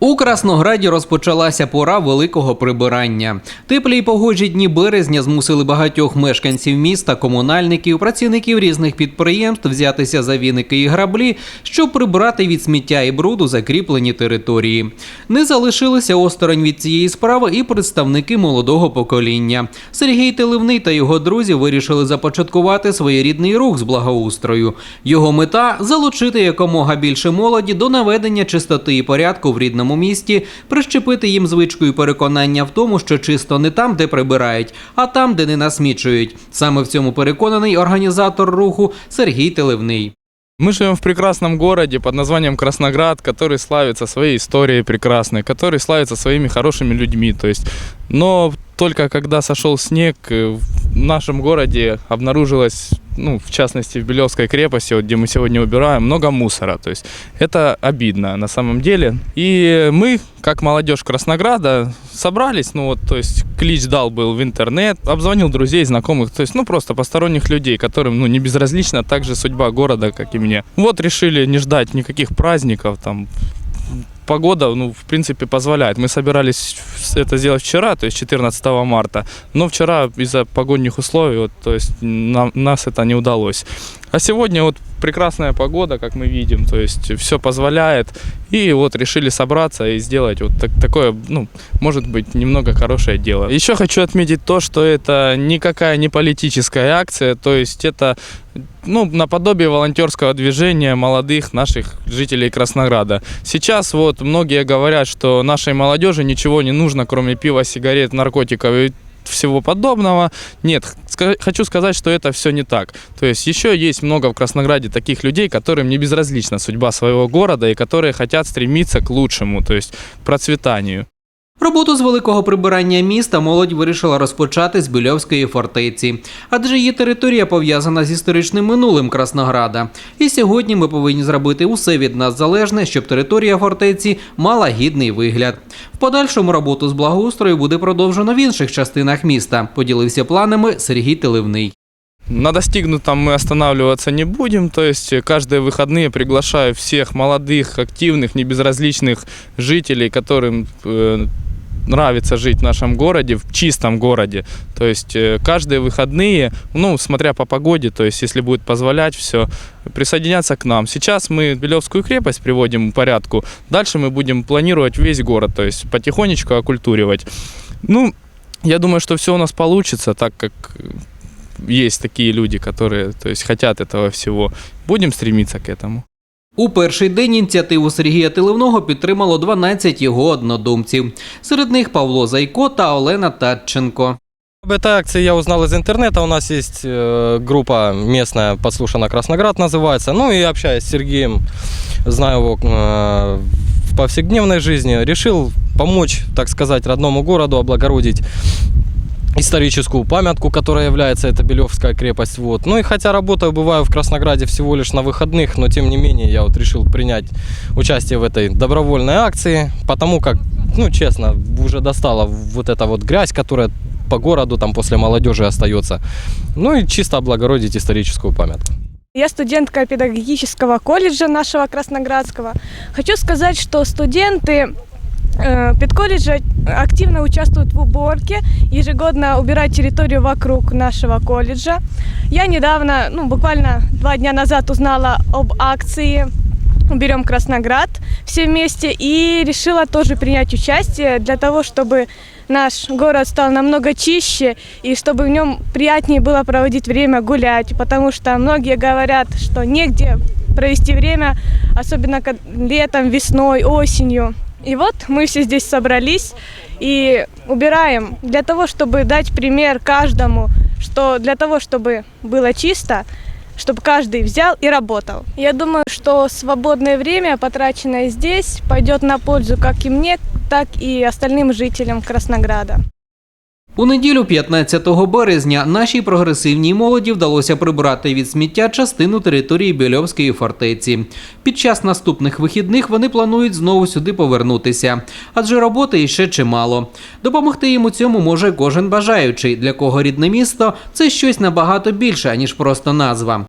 У Краснограді розпочалася пора великого прибирання. Теплі й погожі дні березня змусили багатьох мешканців міста, комунальників, працівників різних підприємств взятися за віники і граблі, щоб прибрати від сміття і бруду закріплені території. Не залишилися осторонь від цієї справи і представники молодого покоління. Сергій Теливний та його друзі вирішили започаткувати своєрідний рух з благоустрою. Його мета залучити якомога більше молоді до наведення чистоти і порядку в рідному місті, прищепити їм звичку і переконання в тому, що чисто не там, де прибирають, а там, де не насмічують. Саме в цьому переконаний організатор руху Сергій Теливний. Мы живем в прекрасном городе под названием Красноград, который славится своей историей прекрасной, который славится своими хорошими людьми. То есть, но только когда сошел снег, э, в нашем городе обнаружилось, ну, в частности, в Белевской крепости, вот, где мы сегодня убираем, много мусора. То есть это обидно на самом деле. И мы, как молодежь Краснограда, собрались, ну вот, то есть клич дал был в интернет, обзвонил друзей, знакомых, то есть, ну, просто посторонних людей, которым, ну, не безразлична также судьба города, как и мне. Вот решили не ждать никаких праздников, там, погода, ну, в принципе, позволяет. Мы собирались это сделать вчера, то есть 14 марта, но вчера из-за погодных условий, вот, то есть нам, нас это не удалось. А сегодня вот прекрасная погода, как мы видим, то есть все позволяет. И вот решили собраться и сделать вот так- такое, ну, может быть, немного хорошее дело. Еще хочу отметить то, что это никакая не политическая акция, то есть это ну, наподобие волонтерского движения молодых наших жителей Краснограда. Сейчас вот многие говорят, что нашей молодежи ничего не нужно, кроме пива, сигарет, наркотиков и всего подобного. Нет, хочу сказать, что это все не так. То есть еще есть много в Краснограде таких людей, которым не безразлична судьба своего города и которые хотят стремиться к лучшему, то есть к процветанию. Роботу з великого прибирання міста молодь вирішила розпочати з Більовської фортеці, адже її територія пов'язана з історичним минулим Краснограда. І сьогодні ми повинні зробити усе від нас залежне, щоб територія фортеці мала гідний вигляд. В подальшому роботу з благоустрою буде продовжено в інших частинах міста. Поділився планами Сергій Теливний. На достигнутом мы останавливаться не будем, то есть э, каждые выходные приглашаю всех молодых, активных, небезразличных жителей, которым э, нравится жить в нашем городе, в чистом городе. То есть э, каждые выходные, ну, смотря по погоде, то есть если будет позволять все, присоединяться к нам. Сейчас мы Белевскую крепость приводим в порядку, дальше мы будем планировать весь город, то есть потихонечку окультуривать. Ну, я думаю, что все у нас получится, так как э, есть такие люди, которые то есть, хотят этого всего. Будем стремиться к этому. У перший день ініціативу Сергія Теливного підтримало 12 його однодумців. Серед них Павло Зайко та Олена Татченко. Об этой акции я узнал из интернета. У нас есть э, группа местная, подслушана Красноград называется. Ну и общаясь с Сергеем, знаю его э, в повседневной жизни, решил помочь, так сказать, родному городу облагородить историческую памятку, которая является эта Белевская крепость. Вот. Ну и хотя работаю, бываю в Краснограде всего лишь на выходных, но тем не менее я вот решил принять участие в этой добровольной акции, потому как, ну честно, уже достала вот эта вот грязь, которая по городу там после молодежи остается. Ну и чисто облагородить историческую памятку. Я студентка педагогического колледжа нашего Красноградского. Хочу сказать, что студенты э, педколледжа активно участвуют в уборке, ежегодно убирают территорию вокруг нашего колледжа. Я недавно, ну буквально два дня назад узнала об акции «Уберем Красноград» все вместе и решила тоже принять участие для того, чтобы наш город стал намного чище и чтобы в нем приятнее было проводить время, гулять, потому что многие говорят, что негде провести время, особенно летом, весной, осенью. И вот мы все здесь собрались и убираем для того, чтобы дать пример каждому, что для того, чтобы было чисто, чтобы каждый взял и работал. Я думаю, что свободное время, потраченное здесь, пойдет на пользу как и мне, так и остальным жителям Краснограда. У неділю, 15 березня, нашій прогресивній молоді вдалося прибрати від сміття частину території Більовської фортеці. Під час наступних вихідних вони планують знову сюди повернутися, адже роботи іще чимало. Допомогти їм у цьому може кожен бажаючий, для кого рідне місто це щось набагато більше, ніж просто назва.